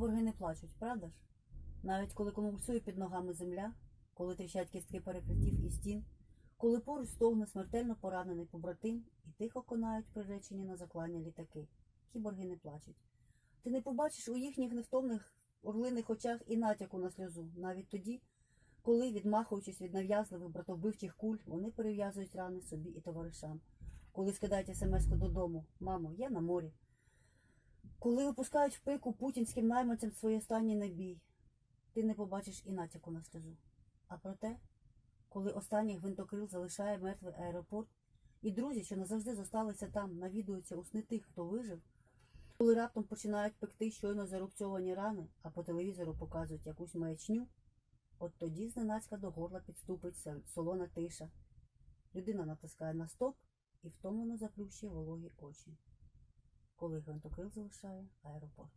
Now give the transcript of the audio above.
Борги не плачуть, правда ж? Навіть коли конвульсує під ногами земля, коли тріщать кістки перекриттів і стін, коли поруч стогне смертельно поранений побратим і тихо конають приречені на заклання літаки. Кіборги не плачуть. Ти не побачиш у їхніх невтомних орлиних очах і натяку на сльозу, навіть тоді, коли, відмахуючись від нав'язливих братовбивчих куль, вони перев'язують рани собі і товаришам. Коли скидають смс-ку додому, мамо, я на морі. Коли випускають в пику путінським найманцям свій останній набій, ти не побачиш і натяку на сльозу. А проте, коли останній гвинтокрил залишає мертвий аеропорт, і друзі, що назавжди зосталися там, навідуються у сни тих, хто вижив, коли раптом починають пекти щойно зарубцьовані рани, а по телевізору показують якусь маячню, от тоді зненацька до горла підступить солона тиша. Людина натискає на стоп і втомлено заплющує вологі очі, коли гвинтокрил залишає аеропорт.